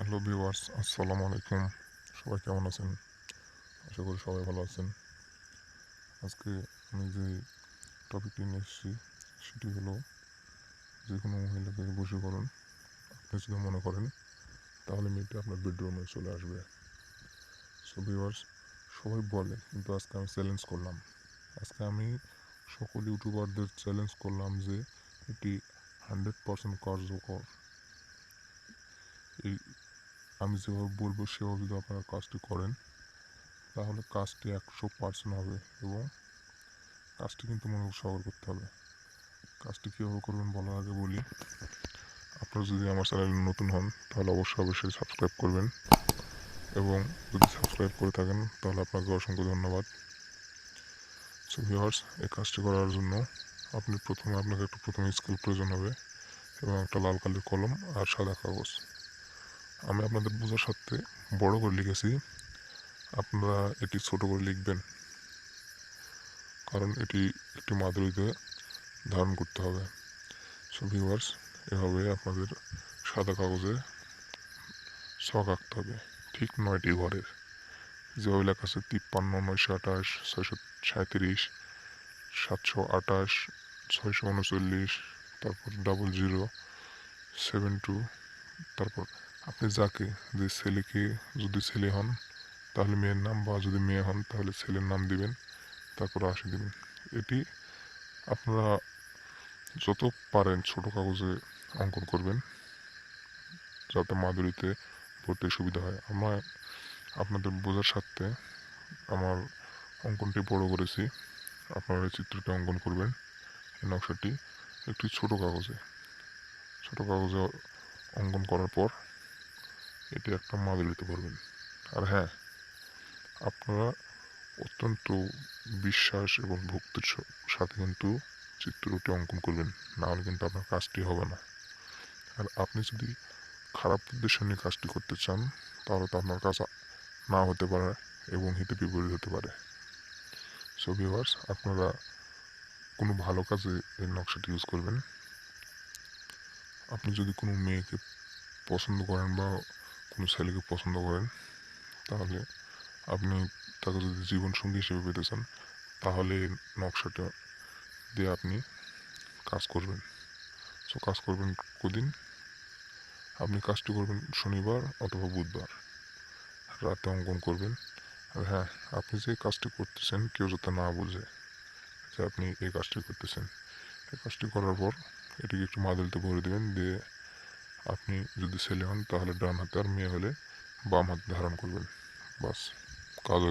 Hello viewers আসসালামু আলাইকুম সবাই কেমন আছেন? আশা করি সবাই ভালো আছেন। আজকে আমি যে টপিকটি নিয়ে এসেছি, সেটি হলো যে কোনো মহিলাকে বসে করুন আপনি যদি মনে করেন, তাহলে মেয়েটি আপনার বেডরুমে চলে আসবে। সো ভিউয়ার্স সবাই বলে, কিন্তু আজকে আমি চ্যালেঞ্জ করলাম। আজকে আমি সকল ইউটিউবারদের চ্যালেঞ্জ করলাম যে এটি হান্ড্রেড পার্সেন্ট কার্যকর। এই আমি যেভাবে বলব, সেভাবে যদি আপনারা কাজটি করেন, তাহলে কাজটি একশো পার্সেন্ট হবে এবং কাজটি কিন্তু মনোযোগ সহকারে করতে হবে। কাজটি কীভাবে করবেন বলার আগে বলি, আপনারা যদি আমার চ্যানেলে নতুন হন, তাহলে অবশ্যই অবশ্যই সাবস্ক্রাইব করবেন এবং যদি সাবস্ক্রাইব করে থাকেন, তাহলে আপনাকে অসংখ্য ধন্যবাদ। সো ভিওয়ার্স এই কাজটি করার জন্য আপনি প্রথমে আপনাকে একটু প্রথমে স্কেল প্রয়োজন হবে এবং একটা লাল কালির কলম আর সাদা কাগজ। আমি আপনাদের বোঝার সাথে বড় করে লিখেছি, আপনারা এটি ছোট করে লিখবেন। কারণ এটি একটি মাদুরিতে ধারণ করতে হবে। সো ভিউয়ার্স এভাবে আপনাদের সাদা কাগজে শখ আঁকতে হবে। ঠিক নয়টি ঘরের। যেভাবে লেখা আছে, তিপ্পান্ন, নয়শো আঠাশ, ছয়শো সাঁত্রিশ সাতশো আঠাশ, ছয়শো উনচল্লিশ, তারপর ডাবল জিরো সেভেন টু তারপর আপনি যাকে যে ছেলেকে যদি ছেলে হন, তাহলে মেয়ের নাম, বা যদি মেয়ে হন, তাহলে ছেলের নাম দিবেন, তারপর আসে দিবেন। এটি আপনারা যত পারেন ছোট কাগজে অঙ্কন করবেন, যাতে মাদুরিতে পড়তে সুবিধা হয়। আমরা আপনাদের বোঝার স্বার্থে আমার অঙ্কনটি বড় করেছি। আপনারা চিত্রটি অঙ্কন করবেন। এই নকশাটি একটি ছোট কাগজে। ছোট কাগজে অঙ্কন করার পর এটি একটা মাদুরিতে পারবেন আর হ্যাঁ আপনারা অত্যন্ত বিশ্বাস এবং ভক্তির সাথে কিন্তু চিত্রটি অঙ্কন করবেন না হলে কিন্তু আপনার কাজটি হবে না। আর আপনি যদি খারাপ উদ্দেশ্য নিয়ে কাজটি করতে চান, তাহলে তো আপনার কাজ না হতে পারে এবং হিতে বিপরীত হতে পারে। সো ভিউয়ার্স আপনারা কোনো ভালো কাজে এই নকশাটি ইউজ করবেন। আপনি যদি কোনো মেয়েকে পছন্দ করেন বা কোনো ছেলেকে পছন্দ করেন, তাহলে আপনি তাকে যদি জীবনসঙ্গী হিসেবে পেতে চান, তাহলে নকশাটা দিয়ে আপনি কাজ করবেন। সো কাজ করবেন কদিন? আপনি কাজটি করবেন শনিবার অথবা বুধবার। রাতে অঙ্কন করবেন। আর হ্যাঁ আপনি যে কাজটি করতেছেন, কেউ যাতে না বোঝে যে আপনি এই কাজটি করতেছেন। এই কাজটি করার পর এটিকে একটু মাদুলিতে ভরে দেবেন, দিয়ে আপনি যদি ছেলে হন, তাহলে ডান হাতে আর মেয়ে হলে বাম হাত ধারণ করবেন। বাস, কাজ